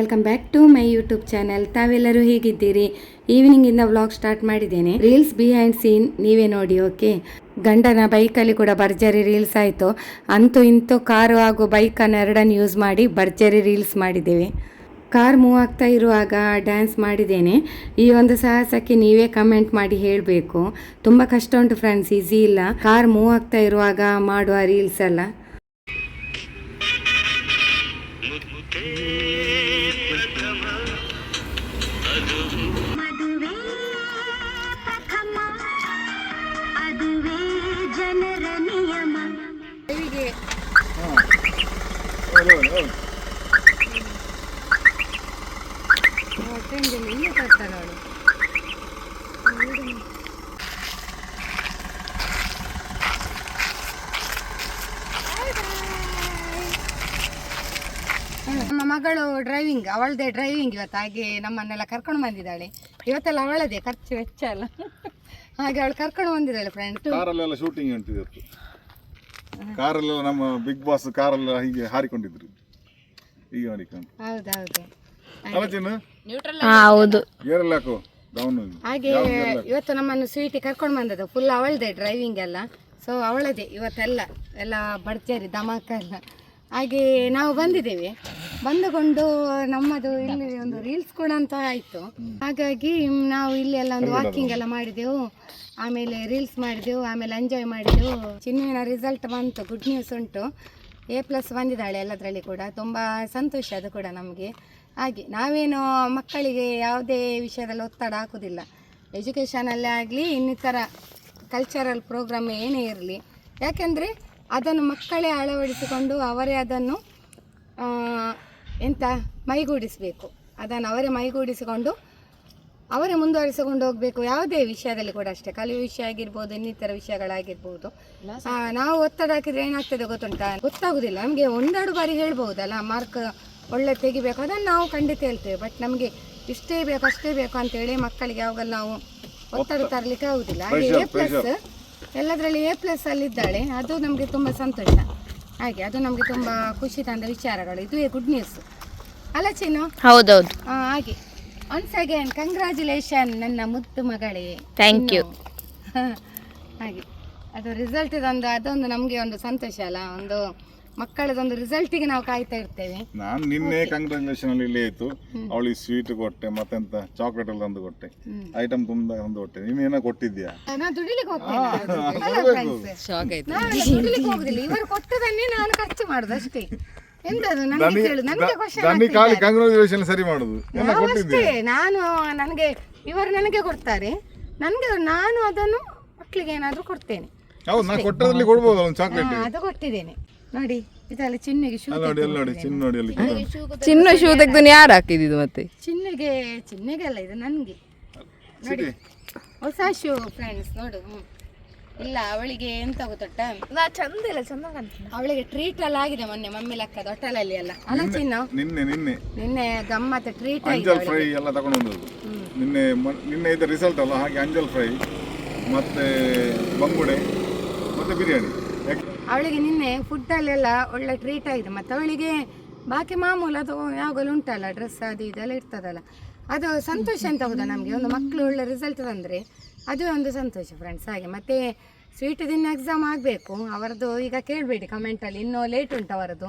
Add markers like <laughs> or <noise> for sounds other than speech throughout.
Welcome back to my YouTube channel ತಾವೆಲ್ಲರೂ ಹೇಗಿದ್ದೀರಿ? ಈವ್ನಿಂಗಿಂದ ವ್ಲಾಗ್ ಸ್ಟಾರ್ಟ್ ಮಾಡಿದ್ದೇನೆ. ರೀಲ್ಸ್ ಬಿಹೈಂಡ್ ಸೀನ್ ನೀವೇ ನೋಡಿ ಓಕೆ ಗಂಡನ ಬೈಕಲ್ಲಿ ಕೂಡ ಭರ್ಜರಿ ರೀಲ್ಸ್ ಆಯಿತು. ಅಂತೂ ಇಂತೂ ಕಾರು ಹಾಗೂ ಬೈಕನ್ನು ಎರಡನ್ನು ಯೂಸ್ ಮಾಡಿ ಭರ್ಜರಿ ರೀಲ್ಸ್ ಮಾಡಿದ್ದೇವೆ. ಕಾರ್ ಮೂವ್ ಆಗ್ತಾ ಇರುವಾಗ ಡ್ಯಾನ್ಸ್ ಮಾಡಿದ್ದೇನೆ. ಈ ಒಂದು ಸಾಹಸಕ್ಕೆ ನೀವೇ ಕಮೆಂಟ್ ಮಾಡಿ ಹೇಳಬೇಕು. ತುಂಬ ಕಷ್ಟ ಉಂಟು ಫ್ರೆಂಡ್ಸ್ ಈಸಿ ಇಲ್ಲ. ಕಾರ್ ಮೂವ್ ಆಗ್ತಾ ಇರುವಾಗ ಮಾಡುವ ರೀಲ್ಸ್ ಎಲ್ಲ ನಮ್ಮ ಮಗಳು ಡ್ರೈವಿಂಗ್ ಅವಳದೇ ಡ್ರೈವಿಂಗ್ ಇವತ್ತು, ಹಾಗೆ ನಮ್ಮನ್ನೆಲ್ಲ ಕರ್ಕೊಂಡು ಬಂದಿದ್ದಾಳೆ. ಇವತ್ತೆಲ್ಲ ಅವಳದೇ, ಖರ್ಚು ವೆಚ್ಚ ಅಲ್ಲ ಹಾಗೆ ಅವಳು ಕರ್ಕೊಂಡು ಬಂದಿದ್ದಾಳೆ ಫ್ರೆಂಡ್ಸ್ ಶೂಟಿಂಗ್ ಕಾರಲ್ಲೆಲ್ಲ ನಮ್ಮ ಬಿಗ್ ಬಾಸ್ ಕಾರಲ್ಲ ಹೀಗೆ ಹಾರಿಕೊಂಡಿದ್ರು. ಹೀಗೆ ಹಾರಿಕೊಂಡು ಹೌದೌದು. ಅಲ್ಲ ಚಿನ್ನು? ಹೌದು. ಏರೆಲ್ಲ ಹಾಕು? ಡೌನ್ ಹಾಗೆ ಇವತ್ತು ನಮ್ಮನ್ನು ಸ್ವೀಟಿ ಕರ್ಕೊಂಡು ಬಂದದ್ದು. ಫುಲ್ ಅವಳದೇ ಡ್ರೈವಿಂಗ್ ಎಲ್ಲ. ಸೊ ಅವಳದೇ ಇವತ್ತೆಲ್ಲ. ಎಲ್ಲ ಬಡ್ಚೇರಿ ಧಮಾಕ ಎಲ್ಲ. ಹಾಗೆ ನಾವು ಬಂದಿದ್ದೇವೆ. ಬಂದುಕೊಂಡು ನಮ್ಮದು ಇಲ್ಲಿ ಒಂದು ರೀಲ್ಸ್ ಕೂಡ ಅಂತ ಆಯಿತು. ಹಾಗಾಗಿ ನಾವು ಇಲ್ಲಿ ಎಲ್ಲ ಒಂದು ವಾಕಿಂಗ್ ಎಲ್ಲ ಮಾಡಿದೆವು. ಆಮೇಲೆ ರೀಲ್ಸ್ ಮಾಡಿದೆವು, ಆಮೇಲೆ ಎಂಜಾಯ್ ಮಾಡಿದೆವು. ಚಿನ್ನುವಿನ ರಿಸಲ್ಟ್ ಬಂತು ಗುಡ್ ನ್ಯೂಸ್ ಉಂಟು. ಎ ಪ್ಲಸ್ ಬಂದಿದ್ದಾಳೆ ಎಲ್ಲದರಲ್ಲಿ ಕೂಡ. ತುಂಬ ಸಂತೋಷ ಅದು ಕೂಡ ನಮಗೆ. ಹಾಗೆ ನಾವೇನು ಮಕ್ಕಳಿಗೆ ಯಾವುದೇ ವಿಷಯದಲ್ಲಿ ಒತ್ತಡ ಹಾಕೋದಿಲ್ಲ ಎಜುಕೇಷನಲ್ಲೇ ಆಗಲಿ, ಇನ್ನಿತರ ಕಲ್ಚರಲ್ ಪ್ರೋಗ್ರಾಮ್ ಏನೇ ಇರಲಿ. ಯಾಕೆಂದರೆ ಅದನ್ನು ಮಕ್ಕಳೇ ಅಳವಡಿಸಿಕೊಂಡು ಅವರೇ ಅದನ್ನು ಎಂತ ಮೈಗೂಡಿಸಬೇಕು. ಅದನ್ನು ಅವರೇ ಮೈಗೂಡಿಸಿಕೊಂಡು ಅವರೇ ಮುಂದುವರಿಸಿಕೊಂಡು ಹೋಗಬೇಕು. ಯಾವುದೇ ವಿಷಯದಲ್ಲಿ ಕೂಡ ಅಷ್ಟೇ. ಕಲಿಯುವ ವಿಷಯ ಆಗಿರ್ಬೋದು ಇನ್ನಿತರ ವಿಷಯಗಳಾಗಿರ್ಬೋದು. ನಾವು ಒತ್ತಡ ಹಾಕಿದ್ರೆ ಏನಾಗ್ತದೆ ಗೊತ್ತುಂಟಾ? ಗೊತ್ತಾಗುದಿಲ್ಲ. ನಮಗೆ ಒಂದೆರಡು ಬಾರಿ ಹೇಳ್ಬೋದಲ್ಲ ಮಾರ್ಕ್ ಒಳ್ಳೆ ತೆಗಿಬೇಕು. ಅದನ್ನು ನಾವು ಖಂಡಿತ ಹೇಳ್ತೇವೆ. ಬಟ್ ನಮಗೆ ಇಷ್ಟೇ ಬೇಕು ಅಷ್ಟೇ ಬೇಕು ಅಂತೇಳಿ ಮಕ್ಕಳಿಗೆ ಯಾವಾಗಲೂ ನಾವು ಒತ್ತಡ ತರಲಿಕ್ಕೆ ಆಗುದಿಲ್ಲ. ಹಾಗೆ ಪ್ಲಸ್ ಎಲ್ಲದರಲ್ಲಿ ಎ ಪ್ಲಸ್ ಅಲ್ಲಿ ಇದ್ದಾಳೆ. ಅದು ನಮಗೆ ತುಂಬ ಸಂತೋಷ. ಹಾಗೆ ಅದು ನಮಗೆ ತುಂಬ ಖುಷಿ ತಂದ ವಿಚಾರಗಳು. ಇದು ಗುಡ್ ನ್ಯೂಸ್ ಅಲ್ಲ ಚಿನ್ನು? ಹೌದೌದು. ಹಾಗೆ. ಒನ್ಸ್ ಅಗೇನ್ ಕಂಗ್ರ್ಯಾಚುಲೇಷನ್ ನನ್ನ ಮುದ್ದು ಮಗಳೇ. Thank you. <laughs> ಹಾಗೆ. ಅದು ರಿಸಲ್ಟ್ ಒಂದು ಅದೊಂದು ನಮಗೆ ಒಂದು ಸಂತೋಷ ಅಲ್ಲ ಒಂದು ಮಕ್ಕಳದೊಂದು ರಿಸಲ್ಟಿಗೆ ನಾವು ಕಾಯ್ತಾ ಇರ್ತೇವೆ. ನಾನು ನಿನ್ನೆ ಕಂಗ್ರಾಚುಲೇಷನ್ ಅಲ್ಲಿ ಇಲ್ಲೇ ಇತ್ತು. ಅವಳಿಗೆ ಸ್ವೀಟ್ ಕೊಟ್ಟೆ ಮತ್ತೆಂತ ಚಾಕ್ಲೇಟ್ ಎಲ್ಲ ತಂದು ಕೊಟ್ಟೆ. ಐಟಮ್ ತುಂಬಾ ತಂದು ಕೊಟ್ಟೆ. ನೀನೇನೋ ಕೊಟ್ಟಿದ್ಯಾ ನಾನು ದುಡಿಲಿಕ್ಕೆ ಹೋಗ್ತೇನೆ. ಶಾಕ್ ಆಯ್ತು. ನಾನು ದುಡಿಲಿಕ್ಕೆ ಹೋಗುದಿಲ್ಲ. ಇವರು ಕೊಟ್ಟದನ್ನೇ ನಾನು ಖರ್ಚು ಮಾಡುದು ಅಷ್ಟೇ. ಸರಿ ಮಾಡುದು. ಅಷ್ಟೇ. ನಾನು ನನಗೆ ಇವರು ನನಗೆ ಕೊಡ್ತಾರೆ. ನನಗೆ ನಾನು ಅದನ್ನು ಮಕ್ಕಳಿಗೆ ಏನಾದರೂ ಕೊಡ್ತೇನೆ. ಹೌದು ನಾನು ಕೊಟ್ಟದ್ರಲ್ಲಿ ಕೊಡ್ಬೋದು ಒಂದು ಚಾಕ್ಲೇಟ್ ಅದು ಕೊಟ್ಟಿದ್ದೇನೆ. ನೋಡಿ ಇದೆಲ್ಲ ಚಿನ್ನಿಗೆ ಶೂ ಅಲ್ಲಿ ನೋಡಿ ಅಲ್ಲಿ ನೋಡಿ ಚಿನ್ನ ನೋಡಿ ಅಲ್ಲಿ ಚಿನ್ನ ಶೂ ತೆಗ್ದು ಯಾರು ಹಾಕಿದ್ದು ಮತ್ತೆ? ಚಿನ್ನಿಗೆ ಚಿನ್ನಿಗೆ ಅಲ್ಲ ಇದು ನನಗೆ. ನೋಡಿ ಹೊಸ ಶೂ ಫ್ರೆಂಡ್ಸ್ ನೋಡು ಹ್ಮ್. ಇಲ್ಲ ಅವಳಿಗೆ ಎಂತ ಗೊತ್ತುಂಟ ಚಂದ ಇಲ್ಲ ಚಂದ ಅವಳಿಗೆ ಟ್ರೀಟ್ ಎಲ್ಲ ಆಗಿದೆ ಮೊನ್ನೆ ಮಮ್ಮಿ ಲೆಕ್ಕದ ಹೊಟ್ಟಲಲ್ಲಿ ಎಲ್ಲ. ಅಲ್ಲ ಚಿನ್ನ? ನಿನ್ನೆ ನಿನ್ನೆ. ನಿನ್ನೆ ಗಮ್ಮತ್ ಟ್ರೀಟ್ ಆಗಿದೆ ಅಂಜಲ್ ಫ್ರೈ ಎಲ್ಲ ತಗೊಂಡು ಬಂದದ್ದು. ನಿನ್ನೆ ಮ- ನಿನ್ನೆ ಇದೆ ರಿಸಲ್ಟ್ ಅಲ್ಲ ಹಾಗೆ ಅಂಜಲ್ ಫ್ರೈ ಮತ್ತೆ ಬಂಗುಡೆ ಮತ್ತೆ ಬಿರಿಯಾನಿ. ಯಾಕೆ? ಅವಳಿಗೆ ನಿನ್ನೆ ಫುಡ್ಡಲ್ಲೆಲ್ಲ ಒಳ್ಳೆ ಟ್ರೀಟ್ ಆಗಿದೆ. ಮತ್ತು ಅವಳಿಗೆ ಬಾಕಿ ಮಾಮೂಲು ಅದು ಯಾವಾಗಲೂ ಉಂಟಲ್ಲ ಡ್ರೆಸ್ ಅದು ಇದೆಲ್ಲ ಇರ್ತದಲ್ಲ. ಅದು ಸಂತೋಷ ಅಂತ ಹೌದಾ ನಮಗೆ? ಒಂದು ಮಕ್ಕಳು ಒಳ್ಳೆ ರಿಸಲ್ಟ್ ತಂದರೆ ಅದು ಒಂದು ಸಂತೋಷ ಫ್ರೆಂಡ್ಸ್ ಹಾಗೆ. ಮತ್ತು ಸ್ವೀಟ್ ದಿನ ಎಕ್ಸಾಮ್ ಆಗಬೇಕು. ಅವರದ್ದು ಈಗ ಕೇಳಬೇಡಿ ಕಮೆಂಟಲ್ಲಿ ಇನ್ನೂ ಲೇಟ್ ಉಂಟು ಅವರದ್ದು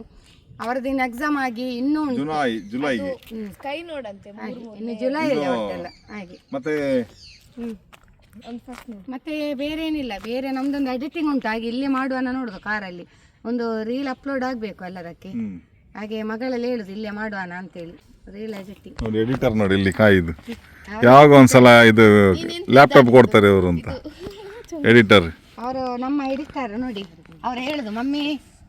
ಅವರದ್ದು ಇನ್ನು ಎಕ್ಸಾಮ್ ಆಗಿ ಇನ್ನೂ ಉಂಟು. ಜುಲೈ ನೋಡಂತೆ ಹಾಗೆ. ಇನ್ನು ಜುಲೈ ಹಾಗೆ. ಮತ್ತೆ ಹ್ಮ್. ಮತ್ತೆ ಬೇರೆ ಏನಿಲ್ಲ ಬೇರೆ ನಮ್ದೊಂದು ಎಡಿಟಿಂಗ್ ಉಂಟು. ಹಾಗೆ ಇಲ್ಲಿ ಮಾಡುವನ ನೋಡುದು ಕಾರಲ್ಲಿ. ಒಂದು ರೀಲ್ ಅಪ್ಲೋಡ್ ಆಗಬೇಕು ಎಲ್ಲದಕ್ಕೆ. ಹಾಗೆ ಮಗಳಲ್ಲಿ ಹೇಳುದು ಇಲ್ಲೇ ಮಾಡುವನ ಅಂತೇಳಿ. ರೀಲ್ ಎಡಿಟಿಂಗ್ ನೋಡಿ ಎಡಿಟರ್ ನೋಡಿ ಇಲ್ಲಿ ಕಾಯ್ದು. ಯಾವಾಗ ಒಂದ್ಸಲ ಇದು ಲ್ಯಾಪ್ಟಾಪ್ ಕೊಡ್ತಾರೆ ಅವರು ಅಂತ. ಎಡಿಟರ್ ಅವರು ನಮ್ಮ ಎಡಿಟರ್ ನೋಡಿ. ಅವ್ರು ಹೇಳುದು ಮಮ್ಮಿ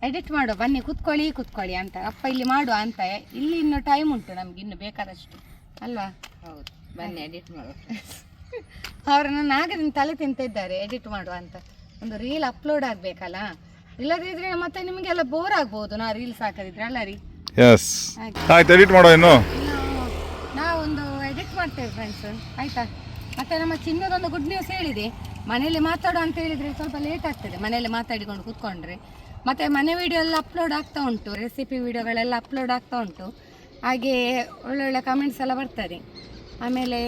ಎಡಿಟ್ ಮಾಡುವ ಬನ್ನಿ ಕುತ್ಕೊಳ್ಳಿ ಕುತ್ಕೊಳ್ಳಿ ಅಂತ. ಅಪ್ಪ ಇಲ್ಲಿ ಮಾಡುವ ಅಂತ. ಇಲ್ಲಿ ಇನ್ನು ಟೈಮ್ ಉಂಟು ನಮ್ಗೆ ಇನ್ನು ಬೇಕಾದಷ್ಟು. ಅಲ್ವಾ? ಹೌದು. ಬನ್ನಿ ಎಡಿಟ್ ಮಾಡು <laughs> ಅವರು ನನ್ನ ಆಗದಿಂದ ತಲೆ ತಿಂತಿದ್ದಾರೆ ಎಡಿಟ್ ಮಾಡುವ ಅಂತ. ಒಂದು ರೀಲ್ ಅಪ್ಲೋಡ್ ಆಗಬೇಕಲ್ಲ? ಇಲ್ಲದಿದ್ರೆ ಮತ್ತೆ ನಿಮಗೆಲ್ಲ ಬೋರ್ ಆಗ್ಬೋದು ನಾ ರೀಲ್ಸ್ ಹಾಕದಿದ್ರೆ ಅಲ್ಲ ರೀ? ಎಸ್ ಆಯ್ತು ಎಡಿಟ್ ಮಾಡೋ ಇನ್ನು? ನಾವು ನಾವೊಂದು ಎಡಿಟ್ ಮಾಡ್ತೇವೆ ಫ್ರೆಂಡ್ಸ್ ಆಯ್ತಾ? ಮತ್ತೆ ನಮ್ಮ ಚಿನ್ನದೊಂದು ಗುಡ್ ನ್ಯೂಸ್ ಹೇಳಿದೆ. ಮನೆಯಲ್ಲಿ ಮಾತಾಡು ಅಂತ ಹೇಳಿದ್ರೆ ಸ್ವಲ್ಪ ಲೇಟ್ ಆಗ್ತದೆ. ಮನೆಯಲ್ಲಿ ಮಾತಾಡಿಕೊಂಡು ಕೂತ್ಕೊಂಡ್ರೆ. ಮತ್ತೆ ಮನೆ ವಿಡಿಯೋ ಎಲ್ಲ ಅಪ್ಲೋಡ್ ಆಗ್ತಾ ಉಂಟು. ರೆಸಿಪಿ ವಿಡಿಯೋಗಳೆಲ್ಲ ಅಪ್ಲೋಡ್ ಆಗ್ತಾ ಉಂಟು. ಹಾಗೆ ಒಳ್ಳೊಳ್ಳೆ ಕಮೆಂಟ್ಸ್ ಎಲ್ಲ ಬರ್ತದೆ. ಆಮೇಲೆ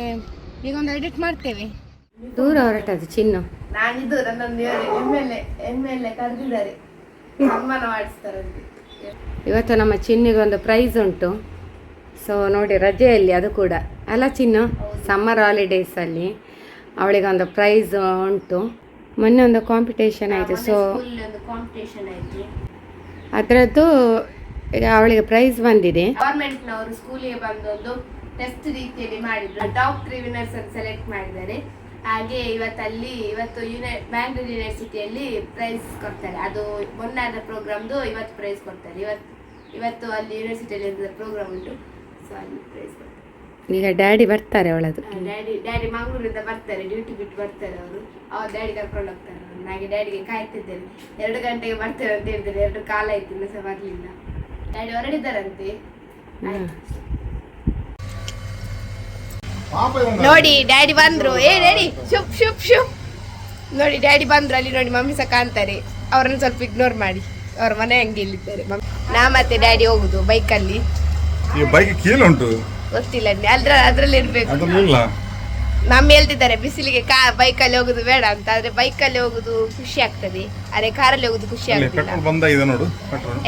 ಈಗ ಒಂದು ಎಡಿಟ್ ಮಾಡ್ತೇವೆ. ದೂರ ಹೊರಟದ್ದು ಚಿನ್ನು. ನಾನಿದ್ದು ನನ್ನೊಂದು M L A M L A ಕರೆದಿದ್ದಾರೆ. ಸನ್ಮಾನ ಮಾಡಿಸ್ತಾರಂತೆ ಇವತ್ತು ನಮ್ಮ ಚಿನ್ನಿಗೊಂದು ಪ್ರೈಸ್ ಉಂಟು. ಸೊ ನೋಡಿ ರಜೆಯಲ್ಲಿ ಅದು ಕೂಡ. ಅಲ್ಲ ಚಿನ್ನು ಸಮ್ಮರ್ ಹಾಲಿಡೇಸಲ್ಲಿ ಅವಳಿಗೊಂದು ಪ್ರೈಸ್ ಉಂಟು. ಮೊನ್ನೆ ಒಂದು ಕಾಂಪಿಟೇಷನ್ ಆಯಿತು. ಸೊ ಒಂದು ಕಾಂಪಿಟೇಷನ್ ಆಯಿತು. ಅದರದ್ದು ಈಗ ಅವಳಿಗೆ ಪ್ರೈಸ್ ಬಂದಿದೆ. ಗೌರ್ಮೆಂಟ್ನವರು ಸ್ಕೂಲಿಗೆ ಬಂದೊಂದು ಒಂದು ಟೆಸ್ಟ್ ರೀತಿಯಲ್ಲಿ ಮಾಡಿದ್ರು. ಟಾಪ್ ತ್ರೀ ವಿನರ್ಸ್ ಅನ್ನು ಸೆಲೆಕ್ಟ್ ಮಾಡಿದ್ದಾರೆ. ಹಾಗೆ ಇವತ್ತಲ್ಲಿ ಇವತ್ತು ಯುನೈ ಬ್ಯಾಂಗ್ಳೂರ್ ಯೂನಿವರ್ಸಿಟಿಯಲ್ಲಿ ಪ್ರೈಸ್ ಕೊಡ್ತಾರೆ. ಅದು ಮೊನ್ನಾದ ಪ್ರೋಗ್ರಾಮ್ದು ಇವತ್ತು ಪ್ರೈಸ್ ಕೊಡ್ತಾರೆ. ಇವತ್ತು ಇವತ್ತು ಅಲ್ಲಿ ಯೂನಿವರ್ಸಿಟಿಯಲ್ಲಿ ಪ್ರೋಗ್ರಾಮ್ ಉಂಟು. ಸೊ ಅಲ್ಲಿ ಪ್ರೈಸ್ ಕೊಡ್ತಾರೆ. ಈಗ ಡ್ಯಾಡಿ ಬರ್ತಾರೆ ಅವಳದು. ಡ್ಯಾಡಿ ಡ್ಯಾಡಿ ಮಂಗಳೂರಿಂದ ಬರ್ತಾರೆ. ಡ್ಯೂಟಿ ಬಿಟ್ಟು ಬರ್ತಾರೆ ಅವರು. ಅವ್ರು ಡ್ಯಾಡಿ ಕರ್ಕೊಂಡು ಹೋಗ್ತಾರೆ ನನಗೆ ಡ್ಯಾಡಿಗೆ ಕಾಯ್ತಿದ್ದೇನೆ. ಎರಡು ಗಂಟೆಗೆ ಬರ್ತಾರೆ ಅಂತ ಹೇಳಿದ್ರೆ. ಎರಡು ಕಾಲ ಆಯ್ತು ಇನ್ನೂ ಸಹ ಬರಲಿಲ್ಲ. ಡ್ಯಾಡಿ ಹೊರಡಿದ್ದಾರಂತೆ. ನೋಡಿ ಡ್ಯಾಡಿ ಬಂದ್ರು. ಏ ಡ್ಯಾಡಿ ಶುಪ್ ಶುಪ್ ಶುಪ್ ನೋಡಿ ಡ್ಯಾಡಿ ಬಂದ್ರು ಅಲ್ಲಿ ನೋಡಿ ಮಮ್ಮಿ ಸಹ ಕಾಣ್ತಾರೆ. ಅವ್ರನ್ನ ಸ್ವಲ್ಪ ಇಗ್ನೋರ್ ಮಾಡಿ. ಅವ್ರ ಮನೆ ಹಂಗೆ ಇಲ್ಲಿದ್ದಾರೆ. ನಾ ಮತ್ತೆ ಡ್ಯಾಡಿ ಹೋಗುದು ಬೈಕಲ್ಲಿ. ಬೈಕ್ ಕೀಲು ಉಂಟು. ಗೊತ್ತಿಲ್ಲ ಅದ್ರ ಅದ್ರಲ್ಲಿ ಇರ್ಬೇಕು. ನಮ್ಮ ಮಮ್ಮಿ ಹೇಳ್ತಿದ್ದಾರೆ ಬಿಸಿಲಿಗೆ ಕಾ ಬೈಕಲ್ಲಿ ಹೋಗುದು ಬೇಡ ಅಂತ. ಆದ್ರೆ ಬೈಕಲ್ಲಿ ಹೋಗುದು ಖುಷಿ ಆಗ್ತದೆ. ಅದೇ ಕಾರಲ್ಲಿ ಹೋಗುದು ಖುಷಿ ಆಗ್ತದೆ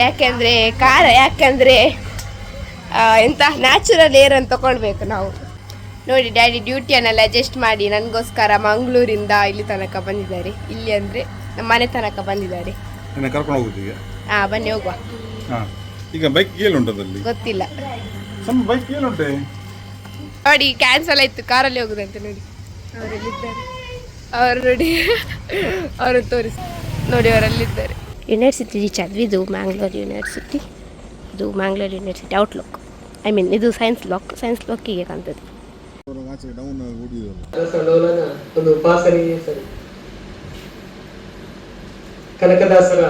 ಯಾಕೆಂದ್ರೆ ಕಾರ ಯಾಕೆಂದ್ರೆ ಎಂತ ನ್ಯಾಚುರಲ್ ಏರ್ ಅಂತ ತಗೊಳ್ಬೇಕು ನಾವು. ನೋಡಿ ಡ್ಯಾಡಿ ಡ್ಯೂಟಿಯನ್ನೆಲ್ಲ ಅಡ್ಜಸ್ಟ್ ಮಾಡಿ ನನಗೋಸ್ಕರ ಮಂಗಳೂರಿಂದ ಇಲ್ಲಿ ತನಕ ಬಂದಿದ್ದಾರೆ. ಇಲ್ಲಿ ಅಂದರೆ ನಮ್ಮ ಮನೆ ತನಕ ಬಂದಿದ್ದಾರೆ. ನನ್ನ ಕರ್ಕೊಂಡು ಹೋಗುದು ಈಗ? ಹಾ ಬನ್ನಿ ಹೋಗುವ. ಹಾ ಈಗ ಬೈಕ್ ಕೀಲು ಉಂಟು ಗೊತ್ತಿಲ್ಲ. ಸಣ್ಣ ಬೈಕ್ ಉಂಟೆ ನೋಡಿ ಕ್ಯಾನ್ಸಲ್ ಆಯ್ತು ಕಾರಲ್ಲಿ ಹೋಗುದಂತೆ ನೋಡಿ. ಅವರಲ್ಲಿದ್ದಾರೆ. ಅವರು ನೋಡಿ ಅವರು ತೋರಿಸಿ ನೋಡಿ ಅವರಲ್ಲಿದ್ದಾರೆ. ಯೂನಿವರ್ಸಿಟಿ ರೀಚ್ ಆದ್ವಿ ಇದು ಮ್ಯಾಂಗ್ಳೂರ್ ಯೂನಿವರ್ಸಿಟಿ ಇದು Mangalore university outlook I mean ಇದು ಸೈನ್ಸ್ ಲಾಕ್ ಸೈನ್ಸ್ ಲಾಕಿಗೆ ಕಾಣ್ತದೆ. ಡೌನ್ ಒಂದು ಉಪಾಸನೆಯೇ ಸರಿ. ಕನಕದಾಸರ.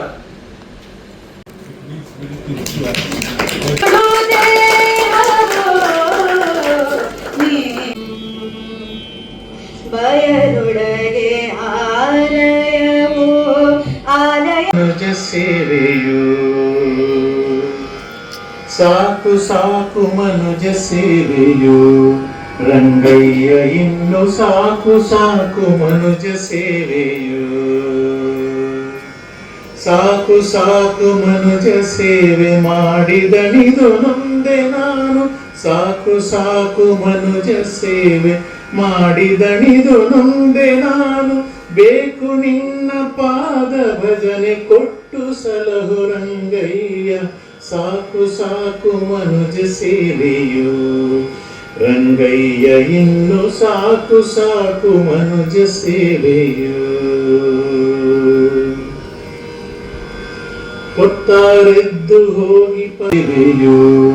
ಮನುಜ ಸೇವೆಯು ಸಾಕು ಸಾಕು ಮನುಜ ಸೇವೆಯು ರಂಗಯ್ಯ, ಇನ್ನು ಸಾಕು ಸಾಕು ಮನುಜ ಸೇವೆಯು. ಸಾಕು ಸಾಕು ಮನುಜ ಸೇವೆ ಮಾಡಿದನಿದು ನೊಂದೆ ನಾನು. ಸಾಕು ಸಾಕು ಮನುಜ ಸೇವೆ ಮಾಡಿದನಿದು ನೊಂದೆ ನಾನು. ಬೇಕು ನಿನ್ನ ಪಾದ ಭಜನೆ ಕೊಟ್ಟು ಸಲಹು ರಂಗಯ್ಯ. ಸಾಕು ಸಾಕು ಮನುಜ ಸೇವೆಯು. ರಂಗಯ್ಯ ಇನ್ನು ಸಾಕು ಸಾಕು ಮನುಜ ಸೇವೆಯು. ಕೊತ್ತಾರೆದ್ದು ಹೋಗಿ ಪರಿವೆಯು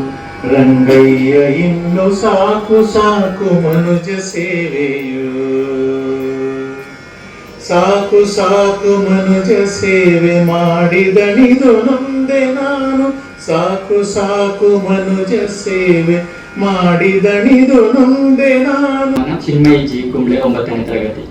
ರಂಗಯ್ಯ ಇನ್ನು ಸಾಕು ಸಾಕು ಮನುಜ ಸೇವೆಯು. ಸಾಕು ಸಾಕು ಮನುಜ ಸೇವೆ ಮಾಡಿದಣಿದು ನೊಂದೆ ನಾನು. ಸಾಕು ಸಾಕು ಮನುಜ ಸೇವೆ ಮಾಡಿದಣಿದು ನೊಂದೆ ನಾನು. ಚಿನ್ಮಯಿ ಜಿ ಕುಂಬ್ಳೆ ಒಂಬತ್ತನೇ ತರಗತಿ.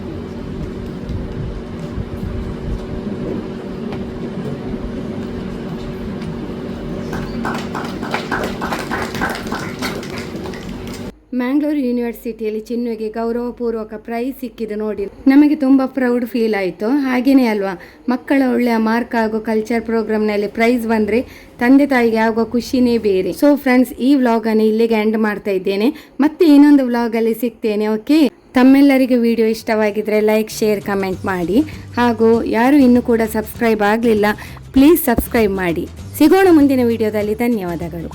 ಮ್ಯಾಂಗ್ಳೂರು ಯೂನಿವರ್ಸಿಟಿಯಲ್ಲಿ ಚಿನ್ನುಗೆ ಗೌರವಪೂರ್ವಕ ಪ್ರೈಸ್ ಸಿಕ್ಕಿದೆ ನೋಡಿ. ನಮಗೆ ತುಂಬ ಪ್ರೌಡ್ ಫೀಲ್ ಆಯಿತು. ಹಾಗೇನೇ ಅಲ್ವಾ? ಮಕ್ಕಳ ಒಳ್ಳೆಯ ಮಾರ್ಕ್ ಹಾಗೂ ಕಲ್ಚರ್ ಪ್ರೋಗ್ರಾಮ್ನಲ್ಲಿ ಪ್ರೈಸ್ ಬಂದರೆ ತಂದೆ ತಾಯಿಗೆ ಆಗುವ ಖುಷಿನೇ ಬೇರೆ. ಸೊ ಫ್ರೆಂಡ್ಸ್ ಈ ವ್ಲಾಗನ್ನು ಇಲ್ಲಿಗೆ ಎಂಡ್ ಮಾಡ್ತಾ ಇದ್ದೇನೆ. ಮತ್ತೆ ಇನ್ನೊಂದು ವ್ಲಾಗಲ್ಲಿ ಸಿಗ್ತೇನೆ ಓಕೆ ತಮ್ಮೆಲ್ಲರಿಗೂ ವಿಡಿಯೋ ಇಷ್ಟವಾಗಿದ್ದರೆ ಲೈಕ್ ಶೇರ್ ಕಮೆಂಟ್ ಮಾಡಿ. ಹಾಗೂ ಯಾರು ಇನ್ನೂ ಕೂಡ ಸಬ್ಸ್ಕ್ರೈಬ್ ಆಗಲಿಲ್ಲ ಪ್ಲೀಸ್ ಸಬ್ಸ್ಕ್ರೈಬ್ ಮಾಡಿ. ಸಿಗೋಣ ಮುಂದಿನ ವಿಡಿಯೋದಲ್ಲಿ ಧನ್ಯವಾದಗಳು.